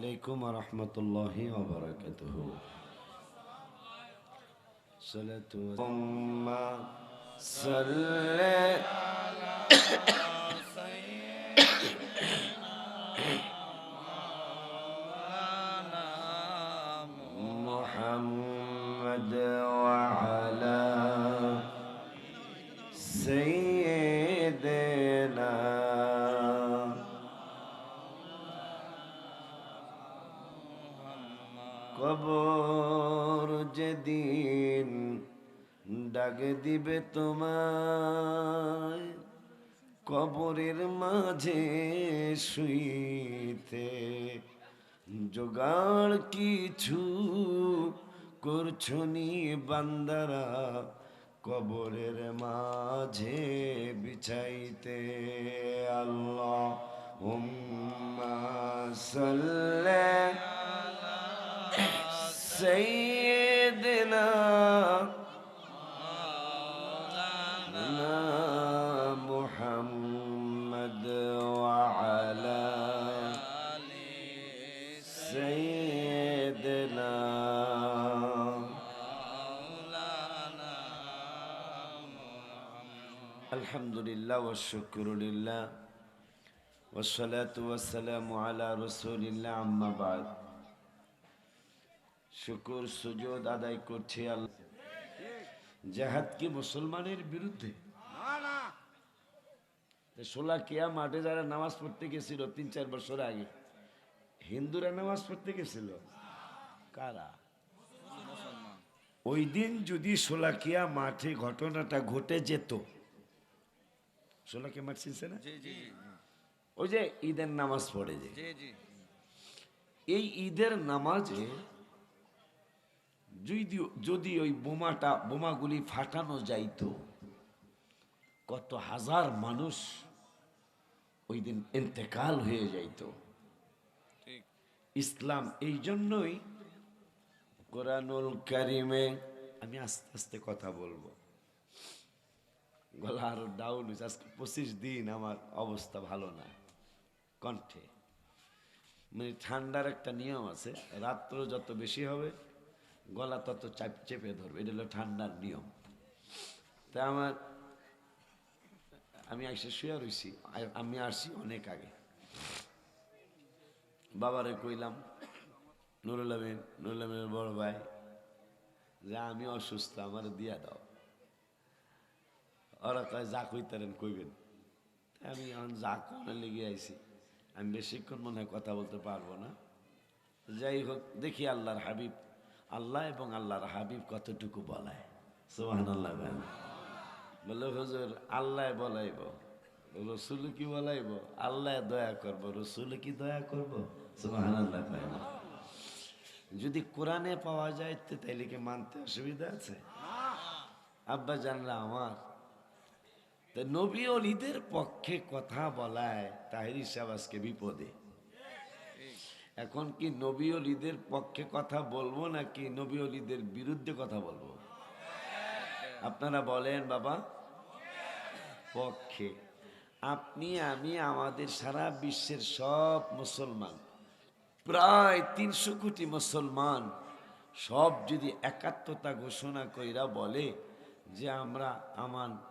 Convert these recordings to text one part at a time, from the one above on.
عليكم ورحمة الله وبركاته صلاة ثم صل محمد وعلى سيدنا আগে দিবে তোমায় কবরের মাঝে শুইতে। জোগাড় কিছু করছ নি বান্দারা কবরের মাঝে বিছাইতে। আল্লাহ হুম্মা সাল্লা সাইয়্যিদিনা الحمد لله والشكر لله والصلاة والسلام على رسول الله أما بعد শুকুর সুজুদ আদায় করছে আল্লাহ জাহাদ কি মুসলমানের বিরুদ্ধে সোলা কিয়া মাঠে যারা নামাজ পড়তে গেছিল তিন চার বছর আগে হিন্দুরা নামাজ পড়তে গেছিল কারা ওই দিন যদি সোলাকিয়া মাঠে ঘটনাটা ঘটে যেত মাঠ চিনছে না? ওই যে ঈদের নামাজ পড়ে যে। এই ঈদের নামাজে যদি যদি ওই বোমাটা বোমাগুলি ফাটানো যাইতো কত হাজার মানুষ ওই দিন এতেকাল হয়ে যাইতো। ঠিক। ইসলাম এই জন্যই কোরআনুল কারিমে আমি আস্তে আস্তে কথা বলব। গলা আরও ডাউন হয়েছে আজকে পঁচিশ দিন আমার অবস্থা ভালো না। কণ্ঠে। মানে ঠান্ডার একটা নিয়ম আছে, রাত্র যত বেশি হবে, গলা তত চাপ চেপে ধরবে। এটা হলো ঠান্ডার নিয়ম। তা আমার, আমি এসে শুয়ে রয়েছি আমি আসছি অনেক আগে। বাবারে কইলাম, নুরুল আমিন, নুরুল আমিনের বড় ভাই, যে আমি অসুস্থ, আমার দিয়া দাও। ওরা কয়, যা কইতারেন, কইবেন। আমি এখন যা কমে লেগে আইছি। আমি বেশিক্ষণ মনে হয় কথা বলতে পারব না। যাই হোক, দেখি আল্লাহর হাবিব। আল্লাহ এবং আল্লাহর হাবিব কতটুকু বলায়। সোহান আল্লাহ বলে, হুজুর, আল্লাহ বলাইব। রসুল কি বলাইব? আল্লাহ দয়া করব, রসুল কি দয়া করব? সোহান আল্লাহ যদি কোরআনে পাওয়া যায় তাইলে কি মানতে অসুবিধা আছে? আব্বা জানলা আমার। তা নবী অলিদের পক্ষে কথা বলায় তাহির হিসাব আজকে বিপদে। এখন কি নবী অলিদের পক্ষে কথা বলব নাকি নবী অলিদের বিরুদ্ধে কথা বলব? আপনারা বলেন বাবা। পক্ষে। আপনি, আমি, আমাদের সারা বিশ্বের সব মুসলমান, প্রায় তিনশো কোটি মুসলমান, সব যদি একাত্মতা ঘোষণা কইরা বলে যে আমরা আমার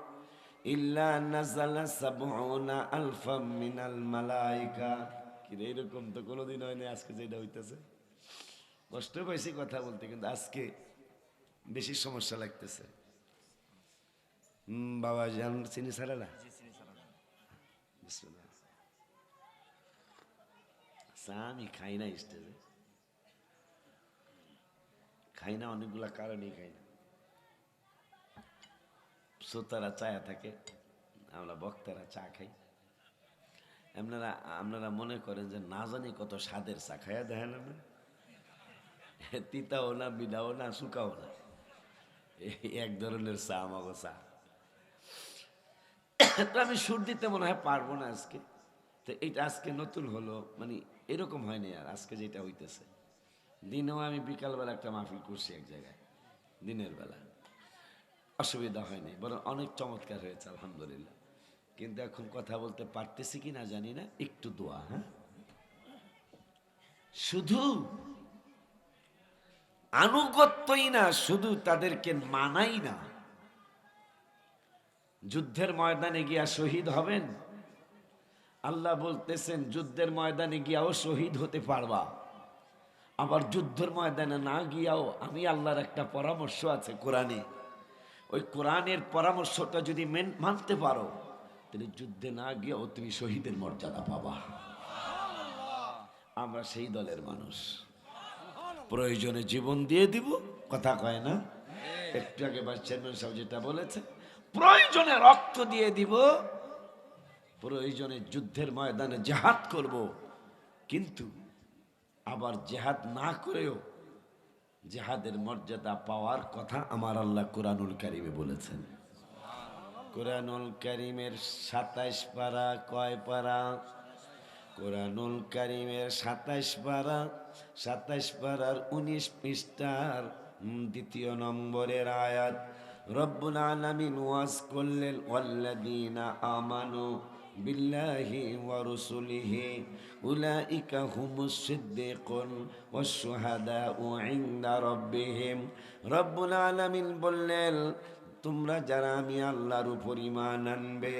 ইল্লা নাজালা সাবউনা আলফা মিনাল মালাইকা। কি রে এরকম তো কোনোদিন হয় না আজকে যেটা হইতেছে। কষ্ট পাইছি কথা বলতে কিন্তু আজকে বেশি সমস্যা লাগতেছে। বাবা জান চিনি সারালা চা আচ্ছা, আমি খাই না স্টেজে খাই না অনেকগুলা কারণেই খাই না। শ্রোতারা চায়া থাকে, আমরা বক্তারা চা খাই। আপনারা আপনারা মনে করেন যে না জানি কত স্বাদের চা খাইয়া দেখেন না তিতাও না, বিদাও না, শুকাও না। এক ধরনের চা আমাকে চা। তো আমি সুর দিতে মনে হয় পারব না আজকে। তো এটা আজকে নতুন হলো মানে এরকম হয়নি আর, আজকে যেটা হইতেছে। দিনেও আমি বিকালবেলা একটা মাহফিল করছি এক জায়গায়, দিনের বেলা। অসুবিধা হয়নি, বরং অনেক চমৎকার হয়েছে, আলহামদুলিল্লাহ। কিন্তু এখন কথা বলতে পারতেছি কি না জানি না, একটু দোয়া হ্যাঁ? শুধু আনুগত্যই না, শুধু তাদেরকে মানাই না। যুদ্ধের ময়দানে গিয়া শহীদ হবেন। আল্লাহ বলতেছেন, যুদ্ধের ময়দানে গিয়াও শহীদ হতে পারবা। আবার যুদ্ধের ময়দানে না গিয়াও আমি আল্লাহর একটা পরামর্শ আছে কোরআনে। ওই কোরআনের পরামর্শটা যদি মেন- মানতে পারো, তাহলে যুদ্ধে না গিয়েও তুমি শহীদের মর্যাদা পাবা। আমরা সেই দলের মানুষ। প্রয়োজনে জীবন দিয়ে দিব, কথা কয় না? একটু আগে ভাইস চেয়ারম্যান সাহেব যেটা বলেছে, প্রয়োজনে রক্ত দিয়ে দিব, প্রয়োজনে যুদ্ধের ময়দানে জেহাদ করব। কিন্তু আবার জেহাদ না করেও জেহাদের মর্যাদা পাওয়ার কথা আমার আল্লাহ কোরআনুল কারিমে বলেছেন। কোরআনুল কারিমের সাতাইশ পারা কয় পারা? কোরআনুল কারিমের সাতাইশ পারা, সাতাইশ পারার উনিশ পৃষ্ঠার দ্বিতীয় নম্বরের আয়াত, রব্বুল আলামিন ওয়াজ করলেন আমানু বিল্লাহি ওয়া রুসুলিহি উলাইকা হুমুস সিদ্দিকুন ওয়াস শুহাদাউ ইনদা রাব্বিহিম। রব্বুল আলামিন বললেন তোমরা যারা আমি আল্লাহর উপর ইমান আনবে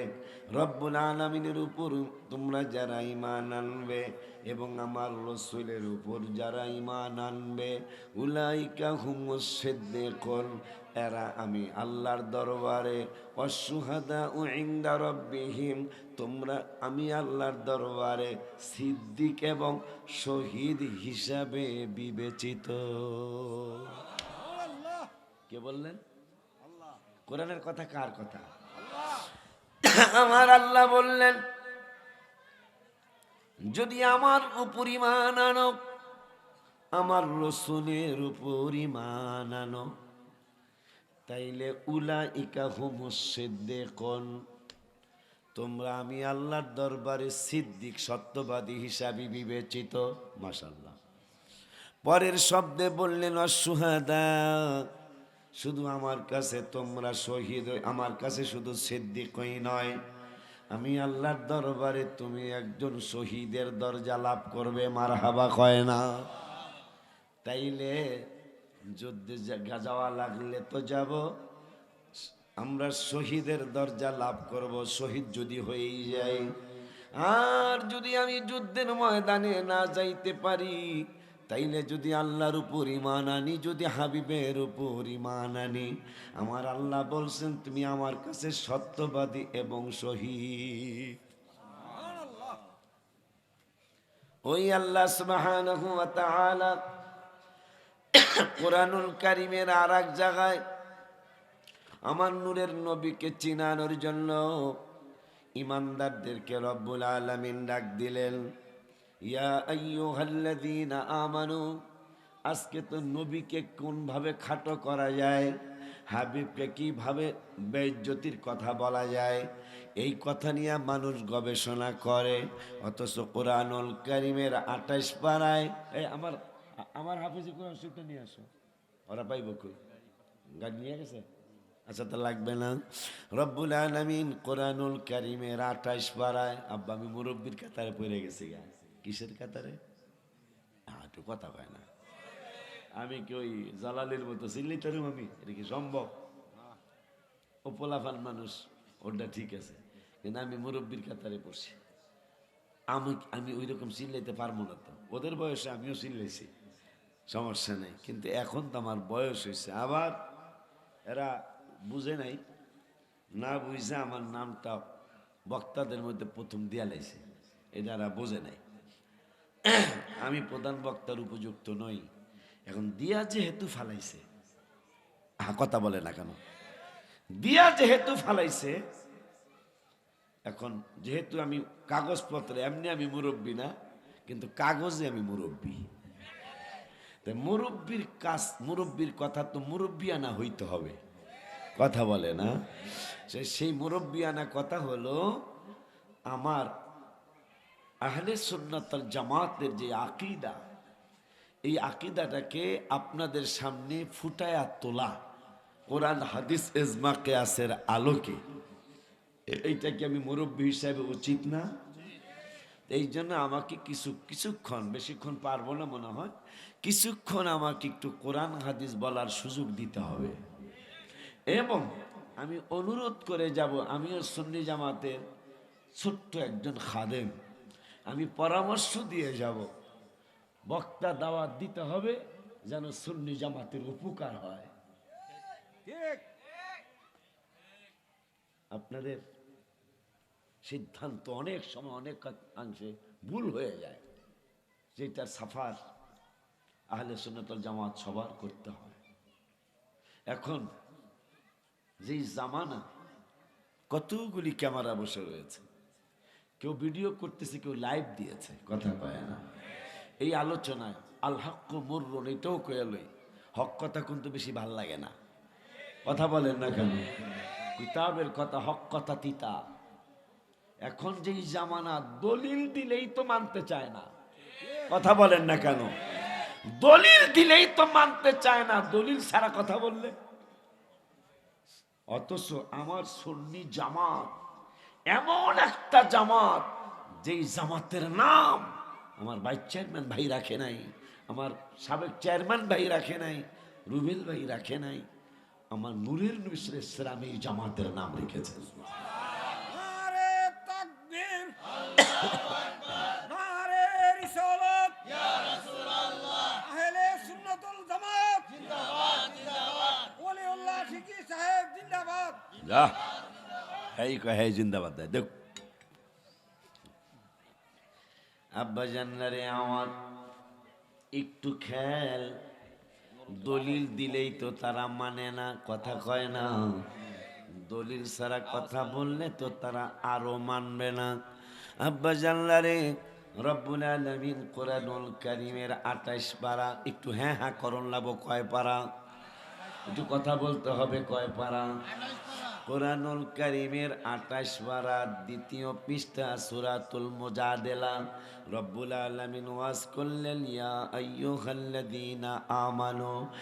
রব্বুল আলমিনের উপর তোমরা যারা ইমান আনবে এবং আমার রসুলের উপর যারা ইমান আনবে উলাইকা হুমুসেদ্দেকন এরা আমি আল্লাহর দরবারে অসুহাদা ও ইন্দা রব্বিহিম তোমরা আমি আল্লাহর দরবারে সিদ্দিক এবং শহীদ হিসাবে বিবেচিত। কে বললেন? কোরআনের কথা কার কথা? আমার আল্লাহ বললেন, যদি আমার উপর ইমান আনো, আমার রসুনের উপর ইমান আনো, তাইলে উলা ইকা হুমুসিদ্দে কন তোমরা আমি আল্লাহর দরবারে সিদ্দিক, সত্যবাদী হিসাবে বিবেচিত মাসাল্লাহ পরের শব্দে বললেন, অসুহাদা শুধু আমার কাছে তোমরা শহীদ আমার কাছে শুধু সিদ্দিকই নয়। আমি আল্লাহর দরবারে তুমি একজন শহীদের দরজা লাভ করবে মার হাবা কয় না। তাইলে যুদ্ধে যাওয়া লাগলে তো যাব। আমরা শহীদের দরজা লাভ করব, শহীদ যদি হয়েই যাই আর যদি আমি যুদ্ধের ময়দানে না যাইতে পারি তাইলে যদি আল্লাহর উপর ইমান আনি, যদি হাবিবের উপর ইমান আনি। আমার আল্লাহ বলছেন, তুমি আমার কাছে সত্যবাদী এবং শহীদ ওই আল্লাহ তাআলা কোরআনুল কারিমের আর এক জায়গায় আমার নূরের নবীকে চিনানোর জন্য ইমানদারদেরকে রব্বুল আলামিন ডাক দিলেন। ইয়া আজকে তো নবীকে কোনভাবে খাটো করা যায়, হাবিবকে কীভাবে বেজ্জতির কথা বলা যায়, এই কথা নিয়ে মানুষ গবেষণা করে, অথচ কোরআনুল কারিমের আঠাশ পাড়ায়, এই আমার আমার হাফিজি কোরআন শরীফটা নিয়ে আসো। ওরা পাইব কই? গাড়ি নিয়ে গেছে? আচ্ছা তো লাগবে না। রব্বুল আলমিন কোরআনুল কারিমের আঠাশ পাড়ায়, আব্বা আমি মুরব্বীর কাতারে পড়ে গেছি গা। কিসের কাতারে? একটু কথা হয় না। আমি কি ওই জালালের মতো চিল্লিতারুম আমি এটা কি সম্ভব? ও পোলাফান মানুষ ওটা ঠিক আছে। কিন্তু আমি মুরব্বীর কাতারে পড়ছি। আমি আমি ওই রকম চিল্লাইতে পারব না তো। ওদের বয়সে আমিও চিল্লাইছি। সমস্যা নেই। কিন্তু এখন তো আমার বয়স হয়েছে আবার এরা বুঝে নাই, না বুঝে আমার নামটা বক্তাদের মধ্যে প্রথম দিয়া লাইছে। এটা এরা বোঝে নাই। আমি প্রধান বক্তার উপযুক্ত নই। এখন দিয়া যেহেতু ফালাইছে কথা বলে না কেন? দিয়া যেহেতু ফালাইছে, এখন যেহেতু আমি কাগজপত্রে, এমনি আমি মুরব্বী না, কিন্তু কাগজে আমি মুরব্বী। তাই মুরব্বীর কাজ, মুরব্বীর কথা তো মুরব্বিয়ানা হইতে হবে। কথা বলে না? সেই মুরব্বিয়ানা কথা হলো, আমার আহলে সুন্নাতল জামাতের যে আকিদা, এই আকিদাটাকে আপনাদের সামনে ফুটায়া তোলা। কোরআন, হাদিস, এজমা, কেয়াসের আলোকে। এইটা কি আমি মুরব্বী হিসাবে উচিত না? এই জন্য আমাকে কিছু, কিছুক্ষণ, বেশিক্ষণ পারব না মনে হয়, কিছুক্ষণ আমাকে একটু কোরআন, হাদিস বলার সুযোগ দিতে হবে। এবং আমি অনুরোধ করে যাব, আমিও সন্নি জামাতের ছোট্ট একজন খাদেম। আমি পরামর্শ দিয়ে যাব। বক্তা দাওয়াত দিতে হবে যেন সুন্নি জামাতের উপকার হয়। আপনাদের সিদ্ধান্ত অনেক সময় অনেক অংশে ভুল হয়ে যায়। যেটার সাফার আহলে সুন্নতল জামাত সবার করতে হয়। এখন যেই জামানা কতগুলি ক্যামেরা বসে রয়েছে? কেউ ভিডিও করতেছে, কেউ লাইভ দিয়েছে, কথা কয় না। এই আলোচনায়, আল হক মুর্রন, এটাও কয়ে লই, হক কথা কিন্তু বেশি ভালো লাগে না। কথা বলেন না কেন? কিতাবের কথা, হক কথা তিতা। এখন যেই জামানা, দলিল দিলেই তো মানতে চায় না। কথা বলেন না কেন? দলিল দিলেই তো মানতে চায় না। দলিল ছাড়া কথা বললে? অথচ আমার সুন্নি জামাত এমন একটা জামাত যেই জামাতের নাম আমার ভাইস চেয়ারম্যান ভাই রাখে নাই আমার সাবেক চেয়ারম্যান ভাই রাখে নাই রুবেল ভাই রাখে নাই আমার নূরের নবিসের ইসলাম এই জামাতের নাম রেখেছে নারে এই কয় হ্যাঁ জিন্দাবাদ দেয় দেখ। আব্বা জান্নারে আমার একটু খেল দলিল দিলেই তো তারা মানে না, কথা কয় না। দলিল ছাড়া কথা বললে তো তারা আরও মানবে না। আব্বা জানলারে রব্বুল আলমিন কোরআনুল কারিমের আঠাইশ পারা, একটু হ্যাঁ হ্যাঁ করণ লাভ কয় পারা? একটু কথা বলতে হবে কয় পারা? কোরআনুল করিমের আঠাশ বারা দ্বিতীয় পৃষ্ঠা সুরাতুল মোজা মুজাদেলা। রব্বুল আলমিন ওয়াজ করলেন, ইয়া আইয়ুহাল্লাযীনা আমানু